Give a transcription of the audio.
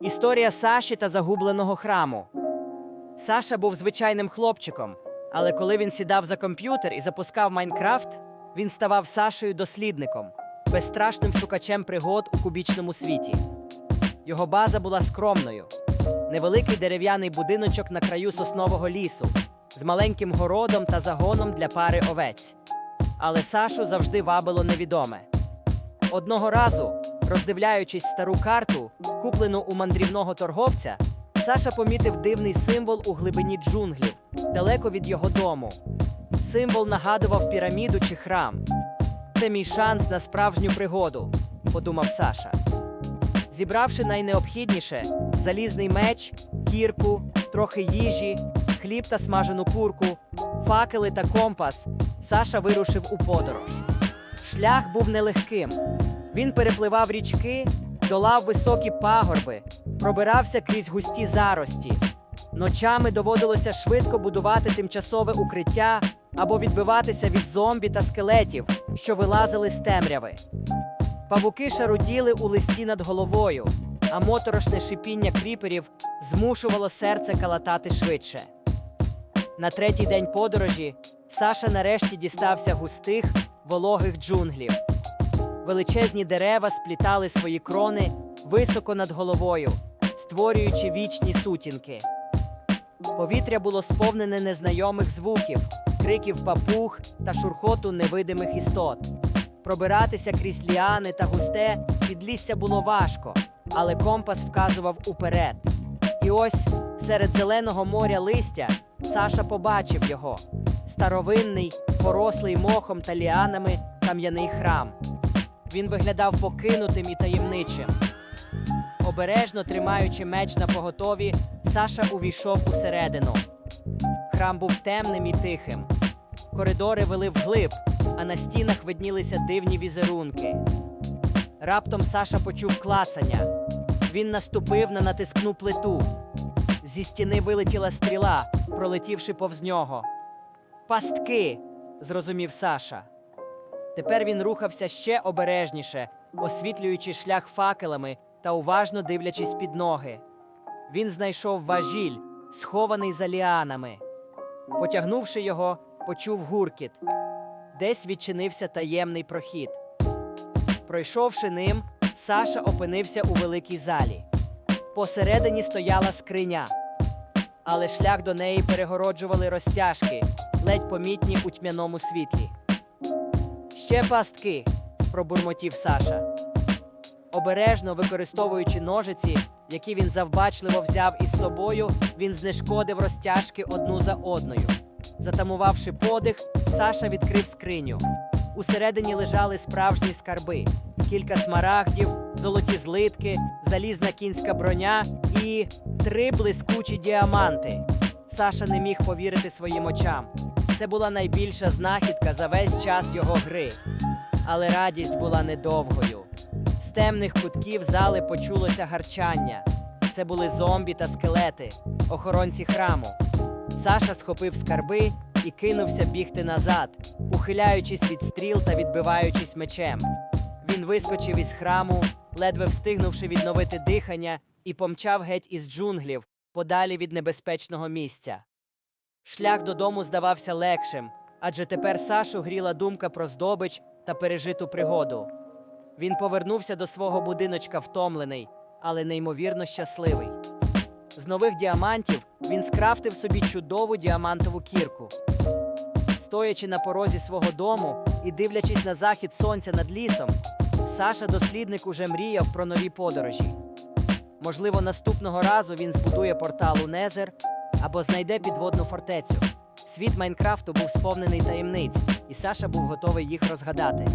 Історія Саші та загубленого храму. Саша був звичайним хлопчиком, але коли він сідав за комп'ютер і запускав Майнкрафт, він ставав Сашею дослідником, безстрашним шукачем пригод у кубічному світі. Його база була скромною: невеликий дерев'яний будиночок на краю соснового лісу з маленьким городом та загоном для пари овець. Але Сашу завжди вабило невідоме. Одного разу, роздивляючись стару карту, куплену у мандрівного торговця, Саша помітив дивний символ у глибині джунглів, далеко від його дому. Символ нагадував піраміду чи храм. Це мій шанс на справжню пригоду, подумав Саша. Зібравши найнеобхідніше залізний меч, кірку, трохи їжі, хліб та смажену курку, факели та компас, Саша вирушив у подорож. Шлях був нелегким. Він перепливав річки, долав високі пагорби, пробирався крізь густі зарості. Ночами доводилося швидко будувати тимчасове укриття або відбиватися від зомбі та скелетів, що вилазили з темряви. Павуки шаруділи у листі над головою, а моторошне шипіння кріперів змушувало серце калатати швидше. На третій день подорожі Саша нарешті дістався густих, вологих джунглів. Величезні дерева сплітали свої крони високо над головою, створюючи вічні сутінки. Повітря було сповнене незнайомих звуків, криків папуг та шурхоту невидимих істот. Пробиратися крізь ліани та густе підлісся було важко, але компас вказував уперед. І ось серед зеленого моря листя Саша побачив його старовинний, порослий мохом та ліанами кам'яний храм. Він виглядав покинутим і таємничим. Обережно тримаючи меч на поготові, Саша увійшов усередину. Храм був темним і тихим. Коридори вели вглиб, а на стінах виднілися дивні візерунки. Раптом Саша почув клацання. Він наступив на натискну плиту. Зі стіни вилетіла стріла, пролетівши повз нього. Пастки, зрозумів Саша. Тепер він рухався ще обережніше, освітлюючи шлях факелами та уважно дивлячись під ноги. Він знайшов важіль, схований за ліанами. Потягнувши його, почув гуркіт. Десь відчинився таємний прохід. Пройшовши ним, Саша опинився у великій залі. Посередині стояла скриня, але шлях до неї перегороджували розтяжки, ледь помітні у тьмяному світлі. Ще пастки, пробурмотів Саша. Обережно використовуючи ножиці, які він завбачливо взяв із собою, він знешкодив розтяжки одну за одною. Затамувавши подих, Саша відкрив скриню. Усередині лежали справжні скарби: кілька смарагдів, золоті злитки, залізна кінська броня і три блискучі діаманти. Саша не міг повірити своїм очам. Це була найбільша знахідка за весь час його гри. Але радість була недовгою. З темних кутків зали почулося гарчання. Це були зомбі та скелети, охоронці храму. Саша схопив скарби і кинувся бігти назад, ухиляючись від стріл та відбиваючись мечем. Він вискочив із храму, ледве встигнувши відновити дихання, і помчав геть із джунглів, подалі від небезпечного місця. Шлях додому здавався легшим, адже тепер Сашу гріла думка про здобич та пережиту пригоду. Він повернувся до свого будиночка втомлений, але неймовірно щасливий. З нових діамантів він скрафтив собі чудову діамантову кірку. Стоячи на порозі свого дому і дивлячись на захід сонця над лісом, Саша дослідник уже мріяв про нові подорожі. Можливо, наступного разу він збудує портал у Незер або знайде підводну фортецю. Світ Майнкрафту був сповнений таємниць, і Саша був готовий їх розгадати.